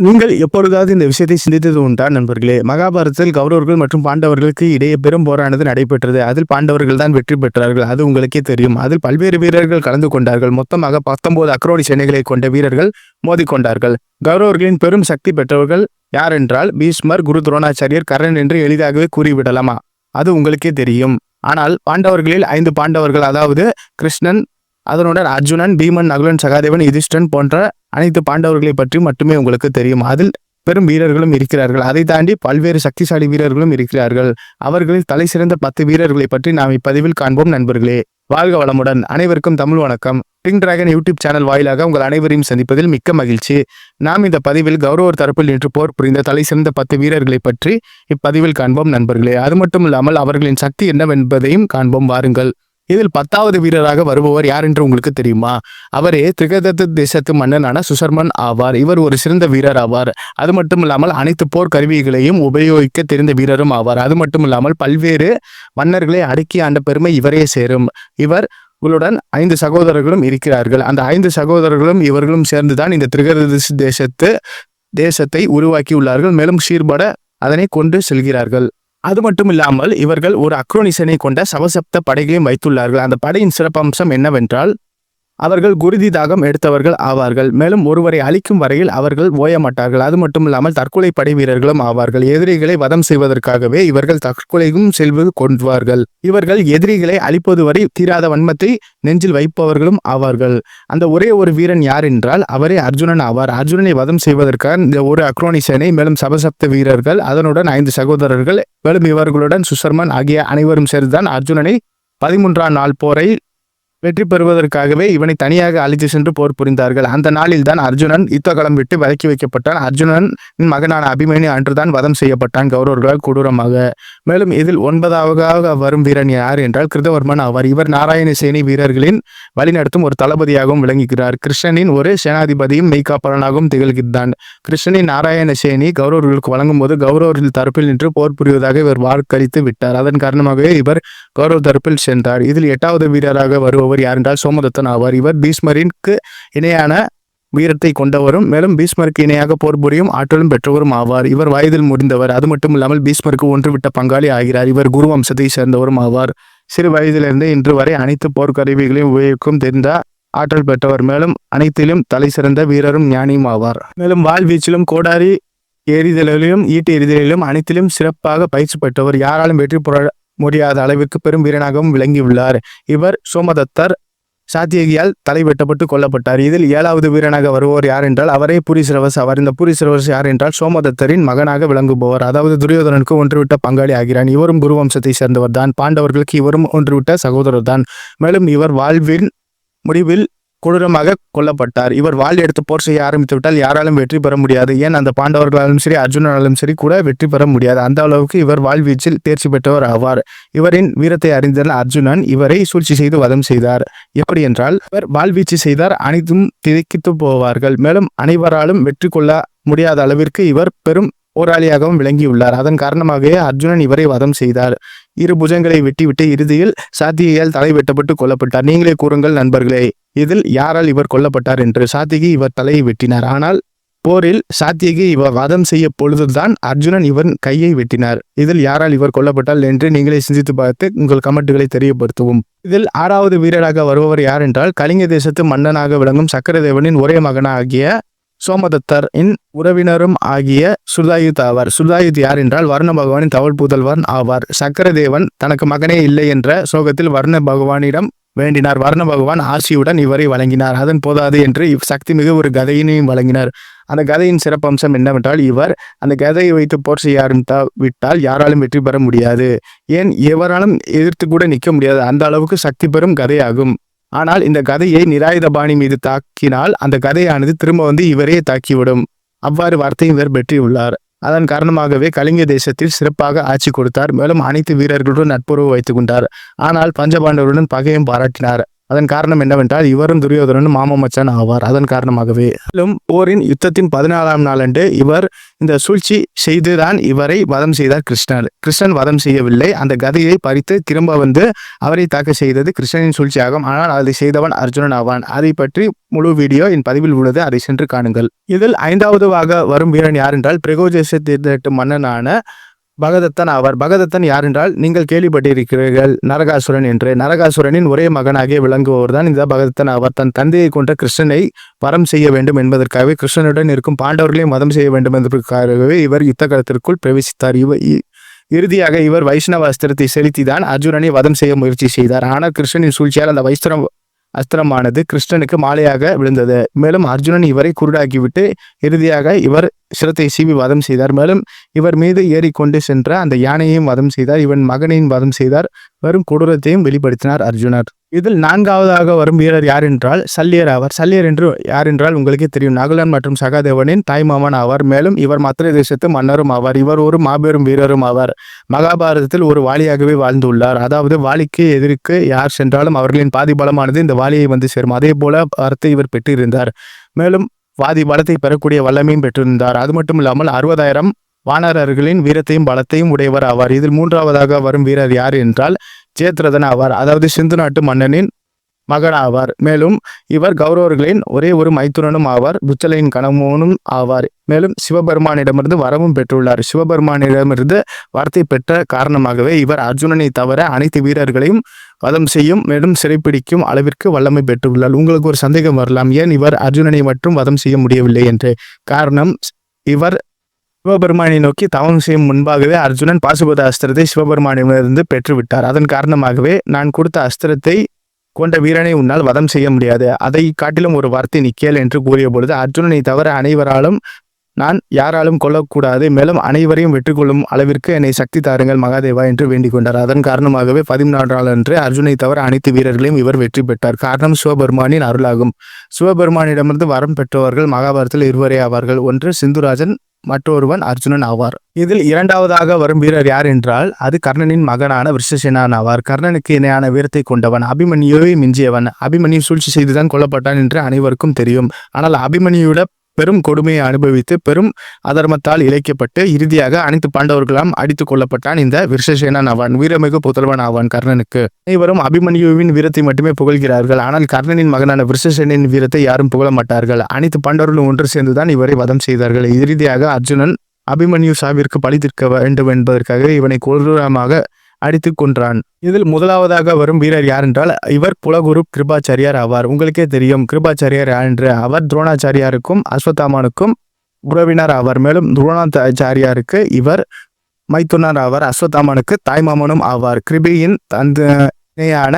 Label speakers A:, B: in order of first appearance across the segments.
A: நீங்கள் எப்பொழுதாவது இந்த விஷயத்தை சிந்தித்தது உண்டா நண்பர்களே? மகாபாரதத்தில் கௌரவர்கள் மற்றும் பாண்டவர்களுக்கு இடையே பெரும் போரானது நடைபெற்றது. அதில் பாண்டவர்கள் தான் வெற்றி பெற்றார்கள். அது உங்களுக்கே தெரியும். அதில் பல்வேறு வீரர்கள் கலந்து கொண்டார்கள். மொத்தமாக பத்தொன்பது அக்ரோடி சேனைகளை கொண்ட வீரர்கள் மோதிக்கொண்டார்கள். கௌரவர்களின் பெரும் சக்தி பெற்றவர்கள் யார் என்றால் பீஷ்மர் குரு துரோணாச்சாரியர் கரண் என்று எளிதாகவே கூறிவிடலாமா? அது உங்களுக்கே தெரியும். ஆனால் பாண்டவர்களில் ஐந்து பாண்டவர்கள் அதாவது கிருஷ்ணன் அதனுடன் அர்ஜுனன் பீமன் நகுலன் சகாதேவன் யுதிஷ்டன் போன்ற அனைத்து பாண்டவர்களை பற்றி மட்டுமே உங்களுக்கு தெரியும். அதில் பெரும் வீரர்களும் இருக்கிறார்கள். அதை தாண்டி பல்வேறு சக்திசாலி வீரர்களும் இருக்கிறார்கள். அவர்களில் தலை சிறந்த பத்து வீரர்களை பற்றி நாம் இப்பதிவில் காண்போம் நண்பர்களே. வாழ்க வளமுடன். அனைவருக்கும் தமிழ் வணக்கம். பிங் டிராகன் யூடியூப் சேனல் வாயிலாக உங்கள் அனைவரையும் சந்திப்பதில் மிக்க மகிழ்ச்சி. நாம் இந்த பதிவில் கௌரவர் தரப்பில் நின்று போர் புரிந்த தலை சிறந்த பத்து வீரர்களை பற்றி இப்பதிவில் காண்போம் நண்பர்களே. அது மட்டும் இல்லாமல் அவர்களின் சக்தி என்னவென்பதையும் காண்போம். வாருங்கள். இதில் பத்தாவது வீரராக வருபவர் யார் என்று உங்களுக்கு தெரியுமா? அவரே திரிகதத்து தேசத்து மன்னனான சுசர்மன் ஆவார். இவர் ஒரு சிறந்த வீரர் ஆவார். அது மட்டும் இல்லாமல் அனைத்து போர் கருவிகளையும் உபயோகிக்க தெரிந்த வீரரும் ஆவார். அது மட்டும் இல்லாமல் பல்வேறு மன்னர்களை அடக்கி ஆண்ட பெருமை இவரே சேரும். இவர் உங்களுடன் ஐந்து சகோதரர்களும் இருக்கிறார்கள். அந்த ஐந்து சகோதரர்களும் இவர்களும் சேர்ந்துதான் இந்த திரிகதசி தேசத்து தேசத்தை உருவாக்கியுள்ளார்கள். மேலும் ஷீர்பட அதனை கொண்டு செல்கிறார்கள். அது மட்டும் இல்லாமல் இவர்கள் ஒரு அக்ரோனிசனை கொண்ட சவசப்த படைகளையும் வைத்துள்ளார்கள். அந்த படையின் சிறப்பம்சம் என்னவென்றால் அவர்கள் குருதி தாகம் எடுத்தவர்கள் ஆவார்கள். மேலும் ஒருவரை அழிக்கும் வரையில் அவர்கள் ஓயமாட்டார்கள். அது மட்டும் இல்லாமல் தற்கொலை படை வீரர்களும் ஆவார்கள். எதிரிகளை வதம் செய்வதற்காகவே இவர்கள் தற்கொலையும் செல்வது கொண்டுவார்கள் இவர்கள் எதிரிகளை அழிப்பது வரை தீராத வன்மத்தை நெஞ்சில் வைப்பவர்களும் ஆவார்கள். அந்த ஒரே ஒரு வீரன் யார் என்றால் அவரே அர்ஜுனன் ஆவார். அர்ஜுனனை வதம் செய்வதற்காக இந்த ஒரு அக்ரோனி சேனை மேலும் சபசப்த வீரர்கள் அதனுடன் ஐந்து சகோதரர்கள் மேலும் இவர்களுடன் சுசர்மன் ஆகிய அனைவரும் சேர்ந்துதான் அர்ஜுனனை பதிமூன்றாம் நாள் போரை வெற்றி பெறுவதற்காகவே இவனை தனியாக அழைத்து சென்று போர் புரிந்தார்கள். அந்த நாளில் தான் அர்ஜுனன் யுத்தகளம் விட்டு விலக்கி வைக்கப்பட்டான். அர்ஜுனன் மகனான அபிமன்யு அன்றுதான் வதம் செய்யப்பட்டான் கௌரவர்களால் கொடூரமாக. மேலும் இதில் ஒன்பதாவதாக வரும் வீரன் யார் என்றால் கிருதவர்மன் ஆவார். இவர் நாராயண சேனை வீரர்களின் வழிநடத்தும் ஒரு தளபதியாகவும் விளங்குகிறார். கிருஷ்ணனின் ஒரு சேனாதிபதியும் மெய்காப்பலனாகவும் திகழ்கிறான். கிருஷ்ணனின் நாராயண சேனி கௌரவர்களுக்கு வழங்கும் போது கௌரவர்கள் தரப்பில் நின்று போர் புரிவதாக இவர் வாக்களித்து விட்டார். அதன் காரணமாகவே இவர் கௌரவ தரப்பில் சென்றார். இதில் எட்டாவது வீரராக வருபவர் யார் என்றால் சோமதத்தன் ஆவார். இவர் பீஷ்மரிற்கு இணையான வீரத்தை கொண்டவரும் மேலும் பீஷ்மருக்கு இணையாக போர் புரியும் ஆற்றலும் பெற்றவரும் ஆவார். இவர் வயதில் முடிந்தவர் அது மட்டும் இல்லாமல் பீஷ்மருக்கு ஒன்றுவிட்ட பங்காளி ஆகிறார். இவர் குரு வம்சத்தை சேர்ந்தவரும் ஆவார். சிறு வயதிலிருந்து இன்று வரை அனைத்து போர்க்கருவிகளையும் உபயோகிக்கும் தெரிந்த ஆற்றல் பெற்றவர். மேலும் அனைத்திலும் தலை சிறந்த வீரரும் ஞானியும் ஆவார். மேலும் வாழ்வீச்சிலும் கோடாரி எறிதலிலும் ஈட்டு எறிதலிலும் அனைத்திலும் சிறப்பாக பயிற்சி பெற்றவர். யாராலும் வெற்றி பெற முடியாத அளவிற்கு பெரும் வீரனாகவும் விளங்கியுள்ளார். இவர் சோமதத்தர் சாத்தியகியால் தலை வெட்டப்பட்டு கொல்லப்பட்டார். இதில் ஏழாவது வீரனாக வருவோர் யார் என்றால் அவரே புரிசிரவஸ். அவர் இந்த புரிசிரவஸ் யார் என்றால் சோமதத்தரின் மகனாக விளங்குபவர். அதாவது துரியோதனனுக்கு ஒன்றுவிட்ட பங்காளி ஆகிறான். இவரும் குருவம்சத்தை சேர்ந்தவர் தான் பாண்டவர்களுக்கு இவரும் ஒன்றுவிட்ட சகோதரர் தான் மேலும் இவர் வாழ்வின் முடிவில் கொடூரமாக கொல்லப்பட்டார். இவர் வாள் எடுத்து போர் செய்ய ஆரம்பித்து விட்டால் யாராலும் வெற்றி பெற முடியாது. ஏன் அந்த பாண்டவர்களாலும் சரி அர்ஜுனனாலும் சரி கூட வெற்றி பெற முடியாது. அந்த அளவுக்கு இவர் வாழ்வீச்சில் தேர்ச்சி பெற்றவர் ஆவார். இவரின் வீரத்தை அறிந்த அர்ஜுனன் இவரை சூழ்ச்சி செய்து வதம் செய்தார். எப்படி என்றால் இவர் வாழ்வீச்சு செய்தார் அனைத்தும் திகைத்து போவார்கள். மேலும் அனைவராலும் வெற்றி கொள்ள முடியாத அளவிற்கு இவர் பெரும் போராளியாகவும் விளங்கியுள்ளார். அதன் காரணமாகவே அர்ஜுனன் இவரை வதம் செய்தார். இரு புஜங்களை வெட்டிவிட்டு இறுதியில் சாத்தியால் தலை வெட்டப்பட்டு கொல்லப்பட்டார். நீங்களே கூறுங்கள் நண்பர்களே. இதில் யாரால் இவர் கொல்லப்பட்டார் என்று சாத்திகி இவர் தலையை வெட்டினார். ஆனால் போரில் சாத்தியகி இவர் வதம் செய்ய பொழுதுதான் அர்ஜுனன் இவன் கையை வெட்டினார். இதில் யாரால் இவர் கொல்லப்பட்டால் என்று நீங்களே சிந்தித்து பார்த்து உங்கள் கமெண்ட்டுகளை தெரியப்படுத்தவும். இதில் ஆறாவது வீரராக வருபவர் யார் என்றால் கலிங்க தேசத்து மன்னனாக விளங்கும் சக்கரதேவனின் ஒரே மகனாகிய சோமதத்தரின் உறவினரும் ஆகிய சுதாயுத் ஆவார். சுதாயுத் யார் என்றால் வர்ண பகவானின் தவள் புதல்வன் ஆவார். சக்கரதேவன் தனக்கு மகனே இல்லை என்ற சோகத்தில் வர்ண பகவானிடம் வேண்டினார். வர்ண பகவான் ஆசியுடன் இவரை வழங்கினார். அதன் போதாது என்று இவ் சக்தி மிகு ஒரு கதையினையும் வழங்கினார். அந்த கதையின் சிறப்பம்சம் என்னவென்றால் இவர் அந்த கதையை வைத்து போர் செய்ய ஆரம்பித்தா விட்டால் யாராலும் வெற்றி பெற முடியாது. ஏன்? எவராலும் எதிர்த்து கூட நிற்க முடியாது. அந்த அளவுக்கு சக்தி பெறும் கதையாகும். ஆனால் இந்த கதையை நிராயுதபாணி மீது தாக்கினால் அந்த கதையானது திரும்ப வந்து இவரே தாக்கிவிடும். அவ்வாறு வார்த்தையும் இவர் பெற்றியுள்ளார். அதன் காரணமாகவே கலிங்க தேசத்தில் சிறப்பாக ஆட்சி கொடுத்தார். மேலும் அனைத்து வீரர்களுடன் நட்புறவு வைத்துக் கொண்டார். ஆனால் பஞ்சபாண்டவருடன் பகையும் பாராட்டினார். அதன் காரணம் என்னவென்றால் இவரும் துரியோதனனும் மாமமச்சான் ஆவார். அதன் காரணமாகவே மேலும் போரின் யுத்தத்தின் பதினாலாம் நாளன்று இவர் இந்த சூழ்ச்சி செய்துதான் இவரை வதம் செய்தார் கிருஷ்ணர். கிருஷ்ணன் வதம் செய்யவில்லை. அந்த கதையை பறித்து திரும்ப வந்து அவரை தாக்க செய்தது கிருஷ்ணனின் சூழ்ச்சியாகும். ஆனால் அதை செய்தவன் அர்ஜுனன் ஆவான். அதை பற்றி முழு வீடியோ என் பதிவில் உள்ளது. அதை சென்று காணுங்கள். இதில் ஐந்தாவதுவாக வரும் வீரன் யார் என்றால் பிரகோஜேச மன்னனான பகதத்தன் ஆவார். பகதத்தன் யார் என்றால் நீங்கள் கேள்விப்பட்டிருக்கிறீர்கள். நரகாசுரன் என்று. நரகாசுரனின் ஒரே மகனாகிய விளங்குபவர் தான் இந்த பகதத்தன் ஆவார். தன் தந்தையை கொண்ட கிருஷ்ணனை வரம் செய்ய வேண்டும் என்பதற்காகவே கிருஷ்ணனுடன் இருக்கும் பாண்டவர்களையும் வதம் செய்ய வேண்டும் என்பதற்காகவே இவர் யுத்த களத்திற்குள் பிரவேசித்தார். இவ இ- இறுதியாக இவர் வைஷ்ணவ அஸ்திரத்தை செலுத்திதான் அர்ஜுனனை வதம் செய்ய முயற்சி செய்தார். ஆனால் கிருஷ்ணனின் சூழ்ச்சியால் அந்த வைஷ்ணவ அஸ்திரமானது கிருஷ்ணனுக்கு மாலையாக விழுந்தது. மேலும் அர்ஜுனன் இவரை குருடாக்கிவிட்டு இறுதியாக இவர் சிரத்தை சீவி வதம் செய்தார். மேலும் இவர் மீது ஏறிக்கொண்டு சென்ற அந்த யானையையும் வதம் செய்தார். இவன் மகனையும் வதம் செய்தார். வரும் கொடூரத்தையும் வெளிப்படுத்தினார் அர்ஜுனர். இதில் நான்காவதாக வரும் வீரர் யார் என்றால் சல்லியர் ஆவார். சல்லியர் என்று யார் என்றால் உங்களுக்கே தெரியும். நகுலன் மற்றும் சகாதேவனின் தாய்மாமன் ஆவார். மேலும் இவர் மத்திர தேசத்து மன்னரும் ஆவார். இவர் ஒரு மாபெரும் வீரரும் ஆவார். மகாபாரதத்தில் ஒரு வாலியாகவே வாழ்ந்துள்ளார். அதாவது வாலிக்கு எதிர்க்கு யார் சென்றாலும் அவர்களின் பாதி பலமானது இந்த வாலியை வந்து சேரும். அதே போல வார்த்தை இவர் பெற்றிருந்தார். மேலும் வாதி பலத்தை பெறக்கூடிய வல்லமையும் பெற்றிருந்தார். அது மட்டும் இல்லாமல் அறுபதாயிரம் வானரர்களின் வீரத்தையும் பலத்தையும் உடையவர் ஆவார். இதில் மூன்றாவதாக வரும் வீரர் யார் என்றால் ஜெயத்ரதன் ஆவார். அதாவது சிந்து நாட்டு மன்னனின் மகன் ஆவார். மேலும் இவர் கௌரவர்களின் ஒரே ஒரு மைத்துனனும் ஆவார். புச்சலையின் கணவனும் ஆவார். மேலும் சிவபெருமானிடமிருந்து வரவும் பெற்றுள்ளார். சிவபெருமானிடமிருந்து வரத்தை பெற்ற காரணமாகவே இவர் அர்ஜுனனை தவிர அனைத்து வீரர்களையும் வதம் செய்யும் மேலும் சிறைப்பிடிக்கும் அளவிற்கு வல்லமை பெற்றுள்ளார். உங்களுக்கு ஒரு சந்தேகம் வரலாம். ஏன் இவர் அர்ஜுனனை மட்டும் வதம் செய்ய முடியவில்லை என்று? காரணம் இவர் சிவபெருமானை நோக்கி தவம் செய்யும் முன்பாகவே அர்ஜுனன் பாசுபத அஸ்திரத்தை சிவபெருமானிடமிருந்து பெற்றுவிட்டார். அதன் காரணமாகவே நான் கொடுத்த அஸ்திரத்தை கொண்ட வீரனை உன்னால் வதம் செய்ய முடியாது. அதை காட்டிலும் ஒரு வார்த்தை நிக்கேல் என்று கூறிய பொழுது அர்ஜுனனை தவிர அனைவராலும் நான் யாராலும் கொல்லக்கூடாது. மேலும் அனைவரையும் வெற்றி கொள்ளும் அளவிற்கு என்னை சக்தி தாருங்கள் மகாதேவா என்று வேண்டிக் கொண்டார் அதன் காரணமாகவே பதினாறு அன்று அர்ஜுனை தவிர அனைத்து வீரர்களையும் இவர் வெற்றி பெற்றார். காரணம் சிவபெருமானின் அருளாகும். சிவபெருமானிடமிருந்து வரம் பெற்றவர்கள் மகாபாரதத்தில் இருவரே ஆவார்கள். ஒன்று சிந்துராஜன் மற்றொருவன் அர்ஜுனன் ஆவார். இதில் இரண்டாவதாக வரும் வீரர் யார் என்றால் அது கர்ணனின் மகனான விருஷசேனான் ஆவார். கர்ணனுக்கு இணையான வீரத்தை கொண்டவன் அபிமன்யுவை மிஞ்சியவன். அபிமன்யு சூழ்ச்சி செய்துதான் கொல்லப்பட்டான் என்று அனைவருக்கும் தெரியும். ஆனால் அபிமன்யுவிட பெரும் கொடுமையை அனுபவித்து பெரும் அதர்மத்தால் இழைக்கப்பட்டு இறுதியாக அனைத்து பாண்டவர்களாம் அடித்துக் கொள்ளப்பட்டான் இந்த விருஷசேனன் ஆவான் வீரமிகு புதல்வன் ஆவான் கர்ணனுக்கு. அனைவரும் அபிமன்யுவின் வீரத்தை மட்டுமே புகழ்கிறார்கள். ஆனால் கர்ணனின் மகனான விருஷசேனின் வீரத்தை யாரும் புகழ மாட்டார்கள் அனைத்து பாண்டவர்களும் ஒன்று சேர்ந்துதான் இவரை வதம் செய்தார்கள். இறுதியாக அர்ஜுனன் அபிமன்யு சாவிற்கு பழி தீர்க்க வேண்டும் என்பதற்காக இவனை கொடூரமாக அடித்து கொன்றான். இதில் முதலாவதாக வரும் வீரர் யார் என்றால் இவர் புலகுரு கிருபாச்சாரியார் ஆவார். உங்களுக்கே தெரியும் கிருபாச்சாரியார் யார் என்று அவர் துரோணாச்சாரியாருக்கும் அஸ்வத்தாமனுக்கும் உறவினர் ஆவார். மேலும் துரோணாச்சாரியாருக்கு இவர் மைத்துனர் ஆவார். அஸ்வத்தாமனுக்கு தாய்மாமனும் ஆவார். கிருபியின் தந்தையான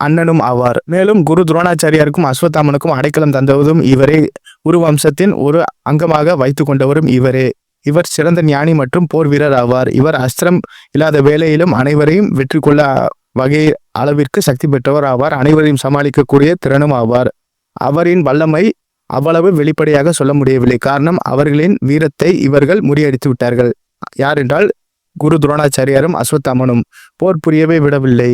A: அண்ணனும் ஆவார். மேலும் குரு துரோணாச்சாரியாருக்கும் அஸ்வத்தாமனுக்கும் அடைக்கலம் தந்தவதும் இவரே. குரு வம்சத்தின் ஒரு அங்கமாக வைத்து கொண்டவரும் இவரே. இவர் சிறந்த ஞானி மற்றும் போர் வீரர் ஆவார். இவர் அஸ்திரம் இல்லாத வேலையிலும் அனைவரையும் வெற்றி கொள்ள வகை அளவிற்கு சக்தி பெற்றவர் ஆவார். அனைவரையும் சமாளிக்கக்கூடிய திறனும் ஆவார். அவரின் வல்லமை அவ்வளவு வெளிப்படையாக சொல்ல முடியவில்லை. காரணம் அவர்களின் வீரத்தை இவர்கள் முறியடித்து விட்டார்கள். யார் என்றால் குரு துரோணாச்சாரியாரும் அஸ்வத்தாமனும். போர் புரியவே விடவில்லை.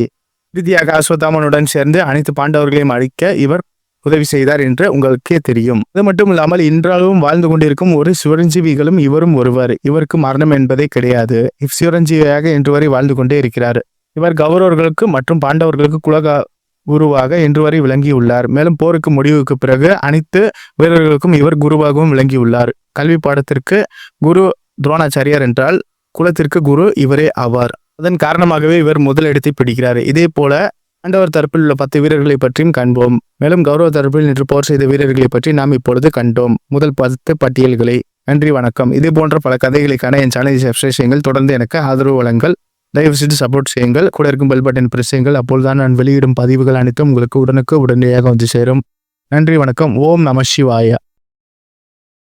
A: இறுதியாக அஸ்வத்தாமனுடன் சேர்ந்து அனைத்து பாண்டவர்களையும் அழிக்க இவர் உதவி செய்தார் என்று உங்களுக்கே தெரியும். அது மட்டும் இல்லாமல் இன்றளவும் வாழ்ந்து கொண்டிருக்கும் ஒரு சிவரஞ்சீவிகளும் இவரும் ஒருவர். இவருக்கு மரணம் என்பதே கிடையாது. இவ் சிவரஞ்சீவியாக இன்று வரை வாழ்ந்து கொண்டே இருக்கிறார். இவர் கௌரவர்களுக்கு மற்றும் பாண்டவர்களுக்கு குலக குருவாக இன்று வரை விளங்கியுள்ளார். மேலும் போருக்கு முடிவுக்கு பிறகு அனைத்து வீரர்களுக்கும் இவர் குருவாகவும் விளங்கியுள்ளார். கல்வி பாடத்திற்கு குரு துரோணாச்சாரியார் என்றால் குலத்திற்கு குரு இவரே ஆவார். அதன் காரணமாகவே இவர் முதலிடத்தை பிடிக்கிறார். இதே போல ஆண்டவர் தரப்பில் உள்ள பத்து வீரர்களை பற்றியும் காண்போம் மேலும் கௌரவ தரப்பில் நின்று போர் செய்த வீரர்களை பற்றி நாம் இப்பொழுது கண்டோம். முதல் பத்து பட்டியல்களை. நன்றி வணக்கம். இது போன்ற பல கதைகளுக்கான என் சேனலை சப்ஸ்கிரைப் செய்யுங்கள். தொடர்ந்து எனக்கு ஆதரவு வழங்கல். தயவு செய்து சப்போர்ட் செய்யுங்கள். கூட இருக்கும் பெல் பட்டன் பிரஸ் செய்யுங்கள். அப்பொழுதுதான் நான் வெளியிடும் பதிவுகள் அனைத்தும் உங்களுக்கு உடனுக்கு உடனடியாக வந்து சேரும். நன்றி வணக்கம். ஓம் நம சிவாயா.